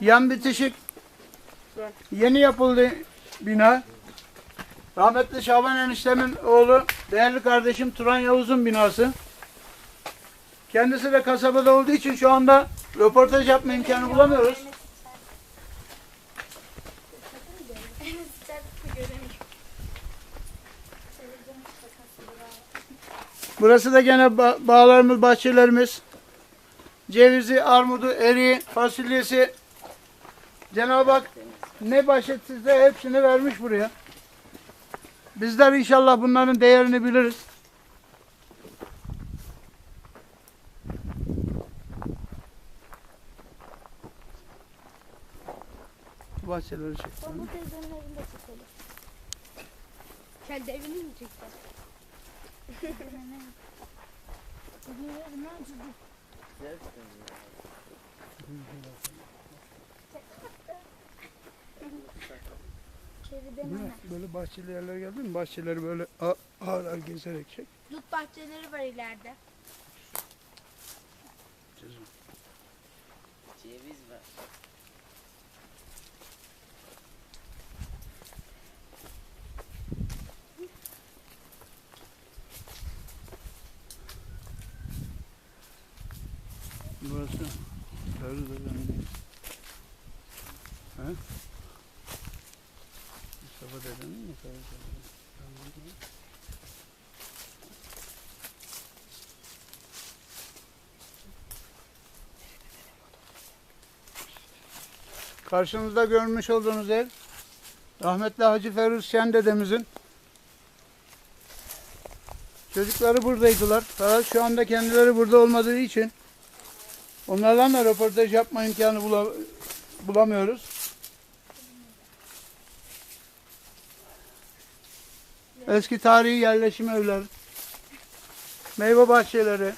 Yan bitişik yeni yapıldı bina. Rahmetli Şaban eniştemin oğlu, değerli kardeşim Turan Yavuz'un binası. Kendisi de kasabada olduğu için şu anda röportaj yapma imkanı bulamıyoruz. Burası da gene ba- bağlarımız, bahçelerimiz. Cevizi, armudu, eriği, fasulyesi. Cenab-ı Hak ne bahşettiyse hepsini vermiş buraya. Bizler inşallah bunların değerini biliriz. Bahçeleri çekelim. Bu teyzenin evinde çekelim. Kendi evini mi çekeceğiz? Bilmiyorum lan çocuk. Hemen. Böyle bahçeli yerlere geldin mi? Bahçeleri böyle ağır ağır gezerek çek. Dut bahçeleri var ileride. Ceviz var. Burası Sarı Dede'nin He? Mustafa dedenin mi? Karşınızda görmüş olduğunuz ev rahmetli Hacı Feruz Şen dedemizin çocukları buradaydılar. Fakat şu anda kendileri burada olmadığı için Onlardan da röportaj yapma imkanı bula- bulamıyoruz. Eski tarihi yerleşim evler, meyve bahçeleri.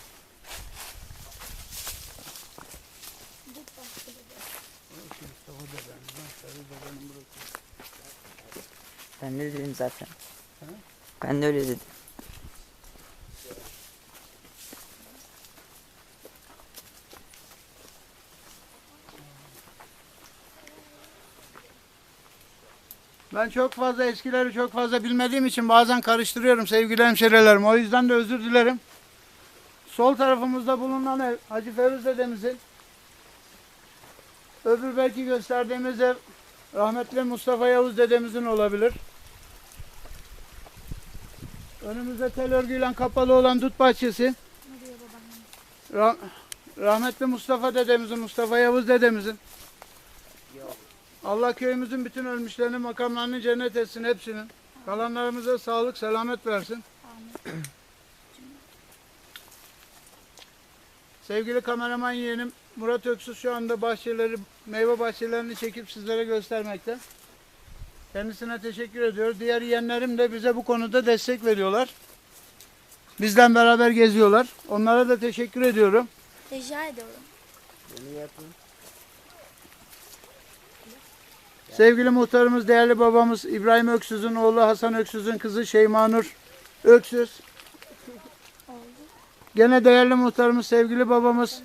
Ben de dedim zaten. Ben de öyle dedim. Ben çok fazla eskileri çok fazla bilmediğim için bazen karıştırıyorum sevgili hemşerilerim. O yüzden de özür dilerim. Sol tarafımızda bulunan ev Hacı Feruz dedemizin. Öbür belki gösterdiğimiz ev rahmetli Mustafa Yavuz dedemizin olabilir. Önümüzde tel örgüyle kapalı olan dut bahçesi. Ne diyor babaannem? Ra- rahmetli Mustafa dedemizin, Mustafa Yavuz dedemizin. Allah köyümüzün bütün ölmüşlerini makamlarını cennet etsin hepsinin. Kalanlarımıza sağlık, selamet versin. Amin. Sevgili kameraman yeğenim Murat Öksüz şu anda bahçeleri, meyve bahçelerini çekip sizlere göstermekte. Kendisine teşekkür ediyoruz. Diğer yeğenlerim de bize bu konuda destek veriyorlar. Bizden beraber geziyorlar. Onlara da teşekkür ediyorum. Rica ediyorum. Bunu yapın. Sevgili muhtarımız, değerli babamız İbrahim Öksüz'ün oğlu Hasan Öksüz'ün kızı Şeymanur Öksüz. Oldu. Gene değerli muhtarımız, sevgili babamız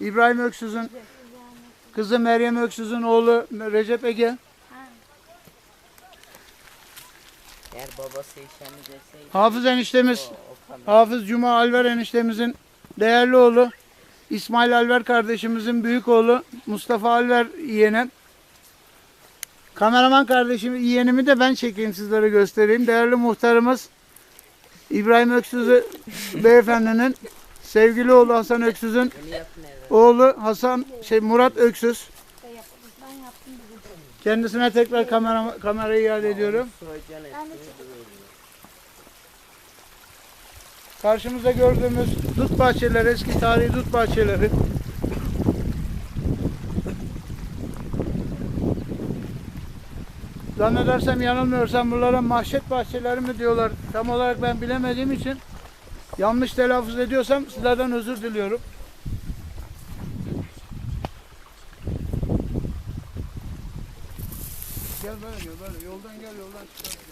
İbrahim Öksüz'ün kızı Meryem Öksüz'ün oğlu Recep Ege. Eğer babası deseydi. Hafız eniştemiz, O, o. Hafız Cuma Alver eniştemizin değerli oğlu. İsmail Alver kardeşimizin büyük oğlu Mustafa Alver yeğenim. Kameraman kardeşim yeğenimi de ben çekeyim sizlere göstereyim. Değerli muhtarımız İbrahim Öksüz'ü beyefendinin sevgili oğlu Hasan Öksüz'ün oğlu Hasan şey Murat Öksüz. Kendisine tekrar kamera, kamerayı iade ediyorum. Karşımızda gördüğümüz dut bahçeleri, eski tarihi dut bahçeleri. Zannedersem yanılmıyorsam bunlara mahşet bahçeleri mi diyorlar. Tam olarak ben bilemediğim için yanlış telaffuz ediyorsam sizlerden özür diliyorum. Gel böyle gel böyle yoldan gel yoldan çıkar.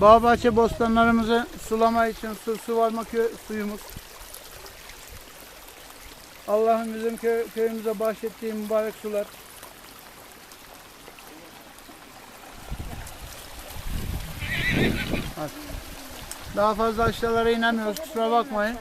Bağ bahçe bostanlarımızı sulama için su, su varma kö- suyumuz. Allah'ın bizim kö- köyümüze bahşettiği mübarek sular. Daha fazla aşağılara inemiyoruz kusura bakmayın.